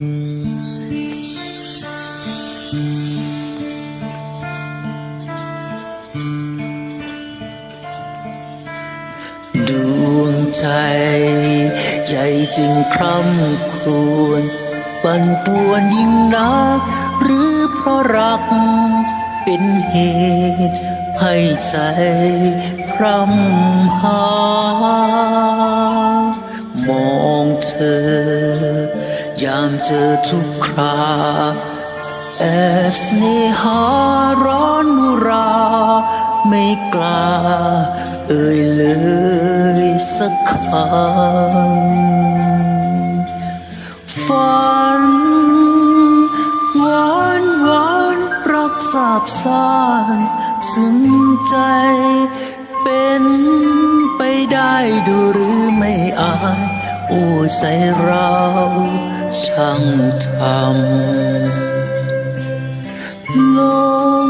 ดวงใจ ใจจึงคร่ำครวญปั่นป่วนยิ่งนัก หรือเพราะรัก เป็นเหตุให้ใจพร่ำหามองเธอ เจอทุกคราแอบเสนหาร้อนมุรา ไม่กล้า เอ่ยเลยสักคำฝันหวานหวานรักสาบสานซึ้งใจเป็นไปได้ดูหรือไม่อาย โอ้ใจเรา ช่างทำลง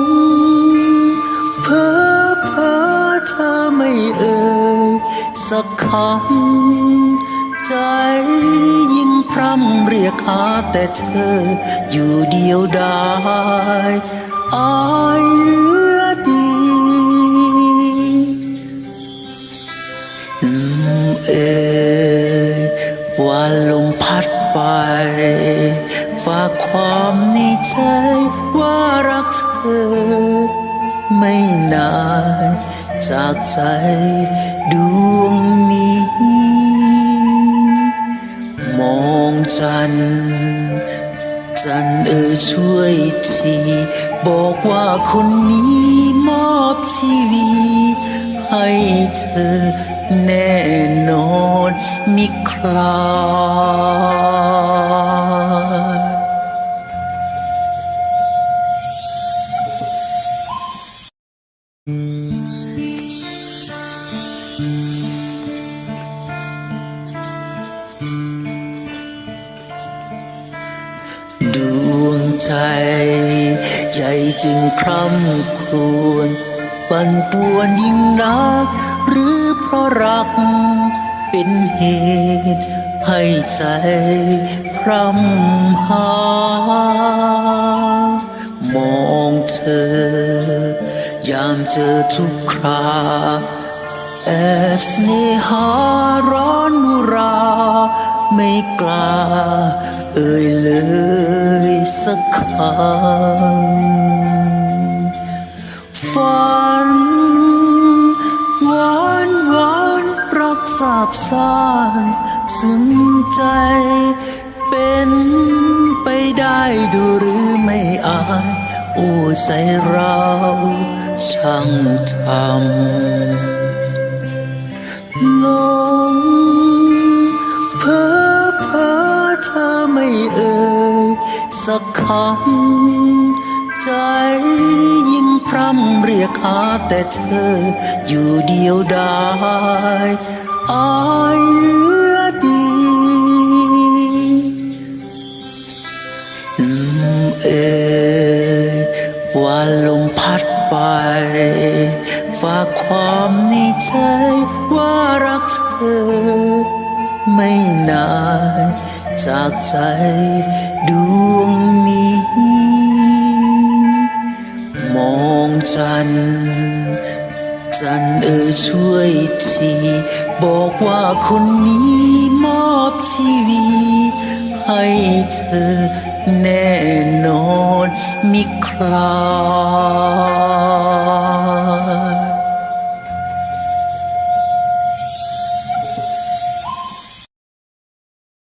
เพ้อเพ้อเธอไม่เอ่ยสักคำใจยิ่งพร่ำเรียกหาแต่เธออยู่เดียวดายอายเหลือดีอืมเอยวันลมพัด ไป ฝากความในใจว่ารักเธอ ไม่นานจากใจดวงนี้ มองจัน จันเอ่ยช่วยที บอกว่าคนนี้มอบชีวิตให้เธอแน่นอนมิคลา ดวงใจ ใจจึงคร่ำครวญปั่นป่วนยิ่งนัก หรือเพราะรัก เป็นเหตุให้ใจพร่ำหามองเธอามเจอทุกคราแอบเสนหาร้อนมุรา ไม่กล้า เอ่ยเลยสักคำฝันหวานหวานรักสาบสานซึ้งใจเป็นไปได้ดูหรือไม่อาย โอ้ใจเรา ช่างทำลงเพ้อเพ้อเธอไม่เอ่ยสักคำ ใจยิ่งพร่ำเรียกหาแต่เธออยู่เดียวดายอายเหลือดีอืมเอยวันลมพัด ฝากความในใจว่ารักเธอ ไม่นานจากใจดวงนี้ มองจัน จันเอ่ยช่วยที บอกว่าคนนี้มอบชีวิตให้เธอแน่นอนมิคลา